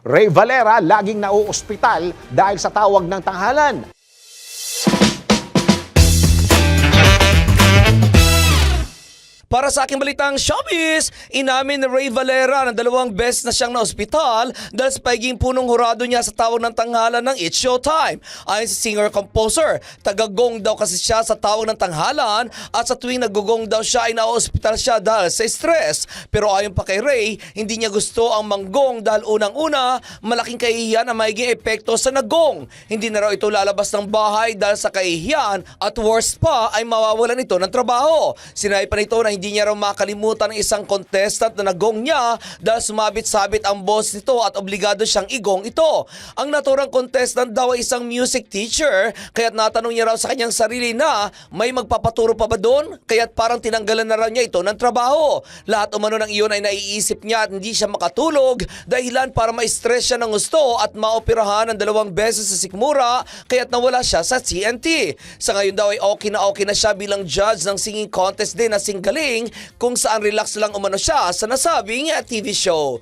Ray Valera laging nauospital dahil sa tawag ng tanghalan. Para sa aking balitang showbiz, inamin ni Ray Valera na dalawang beses na siyang na-ospital dahil sa pagiging punong hurado niya sa tawag ng tanghalan ng It's Showtime. Ayon sa singer-composer, tagagong daw kasi siya sa tawag ng tanghalan at sa tuwing nagugong daw siya ay na-ospital siya dahil sa stress. Pero ayon pa kay Ray, hindi niya gusto ang manggong dahil unang-una, malaking kahihiyan ang magiging epekto sa nagong. Hindi na raw ito lalabas ng bahay dahil sa kahihiyan at worst pa ay mawawalan ito ng trabaho. Sinabi pa nito na hindi niya raw makalimutan ng isang contestant na nagong niya dahil sumabit-sabit ang boss nito at obligado siyang igong ito. Ang naturang contestant daw ay isang music teacher kaya't natanong niya raw sa kanyang sarili na may magpapaturo pa ba doon? Kaya't parang tinanggalan na raw niya ito ng trabaho. Lahat umano ng iyon ay naiisip niya at hindi siya makatulog dahilan para ma-stress siya ng gusto at maoperahan ng dalawang beses sa sikmura kaya't nawala siya sa TNT. Sa ngayon daw ay okay na okay na siya bilang judge ng singing contest din na singgaling kung saan relax lang umano siya sa nasabing TV show.